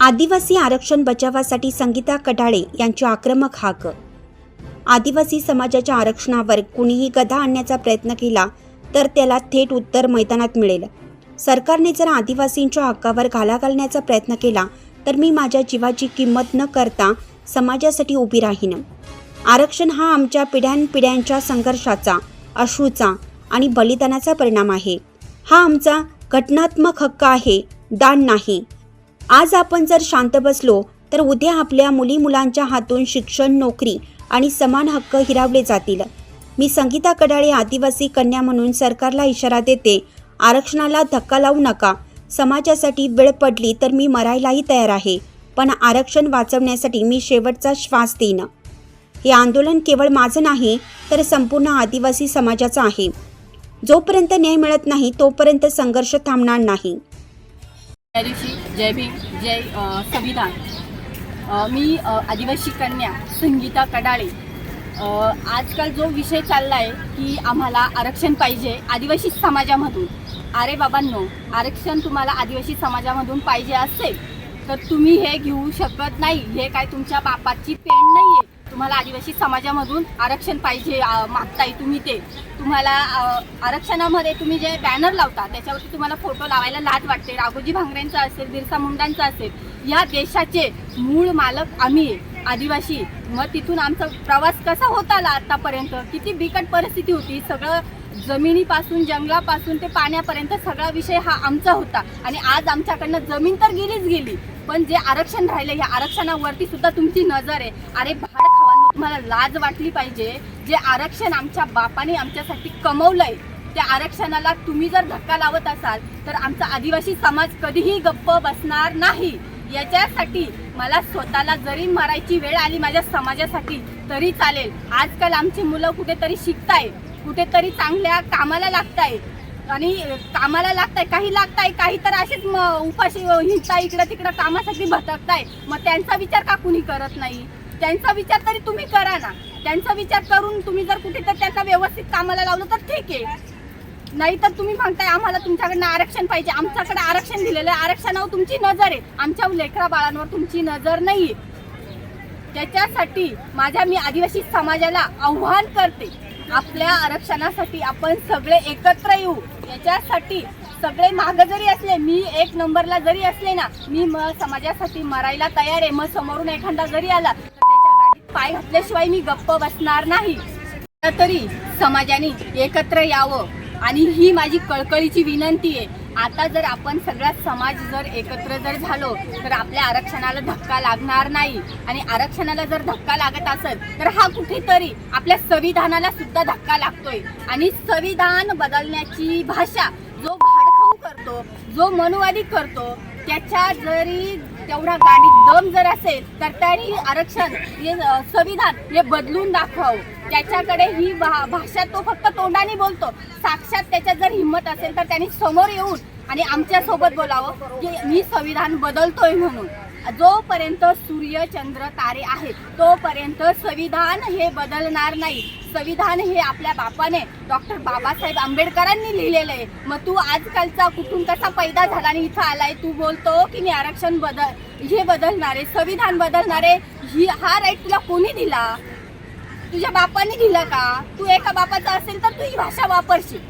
आदिवासी आरक्षण बचावासाठी संगीता कडाळे यांची आक्रमक हाक. आदिवासी समाजाच्या आरक्षणावर कुणीही गदा आणण्याचा प्रयत्न केला तर त्याला थेट उत्तर मैदानात मिळेल. सरकारने जर आदिवासींच्या हक्कावर घाला घालण्याचा प्रयत्न केला तर मी माझ्या जीवाची किंमत न करता समाजासाठी उभी राहीन. आरक्षण हा आमच्या पिढ्यानपिढ्यांच्या संघर्षाचा अश्रूचा आणि बलिदानाचा परिणाम आहे. हा आमचा घटनात्मक हक्क आहे दान नाही. आज आपण जर शांत बसलो तर उद्या आपल्या मुली मुलांच्या हातून शिक्षण नोकरी आणि समान हक्क हिरावले जातील. मी संगीता कडाळे आदिवासी कन्या म्हणून सरकारला इशारा देते आरक्षणाला धक्का लावू नका. समाजासाठी वेळ पडली तर मी मरायलाही तयार आहे पण आरक्षण वाचवण्यासाठी मी शेवटचा श्वास देईन. हे आंदोलन केवळ माझं नाही तर संपूर्ण आदिवासी समाजाचं आहे. जोपर्यंत न्याय मिळत नाही तोपर्यंत संघर्ष थांबणार नाही. त्या दिवशी जय भीम जय संविधान. मी आदिवासी कन्या संगीता कडाळे. आजकाल जो विषय चालला आहे की आम्हाला आरक्षण पाहिजे आदिवासी समाजामधून. अरे बाबांनो आरक्षण तुम्हाला आदिवासी समाजामधून पाहिजे असेल तर तुम्ही हे घेऊ शकत नाही. हे काय तुमच्या बापाची पेण नाही आहे तुम्हाला आदिवासी समाजामधून आरक्षण पाहिजे मागताय तुम्ही ते. तुम्हाला आरक्षणामध्ये तुम्ही जे बॅनर लावता त्याच्यावरती तुम्हाला फोटो लावायला लाज वाटते. राघोजी भांगरेंचा असेल बिरसा मुंडांचा असेल या देशाचे मूळ मालक आम्ही आदिवासी. मग तिथून आमचा प्रवास कसा होत आला आत्तापर्यंत किती बिकट परिस्थिती होती. सगळं जमिनीपासून जंगलापासून ते पाण्यापर्यंत सगळा विषय हा आमचा होता. आणि आज आमच्याकडनं जमीन तर गेलीच गेली. पण जे आरक्षण राहिलं या आरक्षणावरती सुद्धा तुमची नजर आहे. अरे भारत मला लाज वाटली पाहिजे. जे आरक्षण आमच्या बापाने आमच्यासाठी कमवलंय त्या आरक्षणाला तुम्ही जर धक्का लावत असाल तर आमचा आदिवासी समाज कधीही गप्प बसणार नाही. याच्यासाठी मला स्वतःला जरी मरायची वेळ आली माझ्या समाजासाठी तरी चालेल. आजकाल आमची मुलं कुठेतरी शिकताय कुठेतरी चांगल्या कामाला लागताय. आणि कामाला लागताय काही लागताय काही तर असेच म- उपाशी हिंडताय इकडं तिकडं कामासाठी भटकताय. मग त्यांचा विचार का कुणी करत नाही? त्यांचा विचार तरी तुम्ही करा ना. त्यांचा विचार करून तुम्ही जर कुठे तर त्यांना व्यवस्थित कामाला लावलं तर ठीक आहे. नाही तर तुम्ही म्हणताय आम्हाला तुमच्याकडनं आरक्षण पाहिजे. आमच्याकडे आरक्षण दिलेलं आहे. आरक्षणावर तुमची नजर आहे. आमच्या लेकरा बाळांवर तुमची नजर नाही त्याच्यासाठी माझ्या मी आदिवासी समाजाला आव्हान करते. आपल्या आरक्षणासाठी आपण सगळे एकत्र येऊ. याच्यासाठी सगळे माग जरी असले मी एक नंबरला जरी असले ना मी म समाजासाठी मरायला तयार आहे. मग समोरून एखादा जरी आला पाय घातल्याशिवाय मी गप्प बसणार नाही. तरी समाजाने एकत्र यावं आणि ही माझी कळकळीची विनंती आहे. आता जर आपण सगळा समाज जर एकत्र जर झालो तर आपल्या आरक्षणाला धक्का लागणार नाही. आणि आरक्षणाला जर धक्का लागत असेल तर हा कुठेतरी आपल्या संविधानाला सुद्धा धक्का लागतोय. आणि संविधान बदलण्याची भाषा जो भाडखाऊ करतो जो मनुवादी करतो त्याच्या जरी तेवढा गाडी दम जर असेल तर त्यांनी आरक्षण हे संविधान हे बदलून दाखव त्याच्याकडे ही भा भाषा तो फक्त तोंडाने बोलतो. साक्षात त्याच्यात जर हिंमत असेल तर त्यांनी समोर येऊन आणि आमच्यासोबत बोलावं की मी संविधान बदलतोय म्हणून. जोपर्यंत सूर्य चंद्र तारे आहेत तोपर्यंत संविधान हे बदलणार नाही. संविधान हे आपल्या बापाने डॉक्टर बाबासाहेब आंबेडकरांनी लिहिलेलं आहे. मग तू आजकालचा कुठून कसा पैदा झाला आणि इथं आलाय? तू बोलतो की मी आरक्षण बदल हे बदलणार आहे संविधान बदलणार आहे. ही हा राईट तुला कोणी दिला? तुझ्या बापाने दिला का? तू एका बापाचा असेल तर तू ही भाषा वापरशील.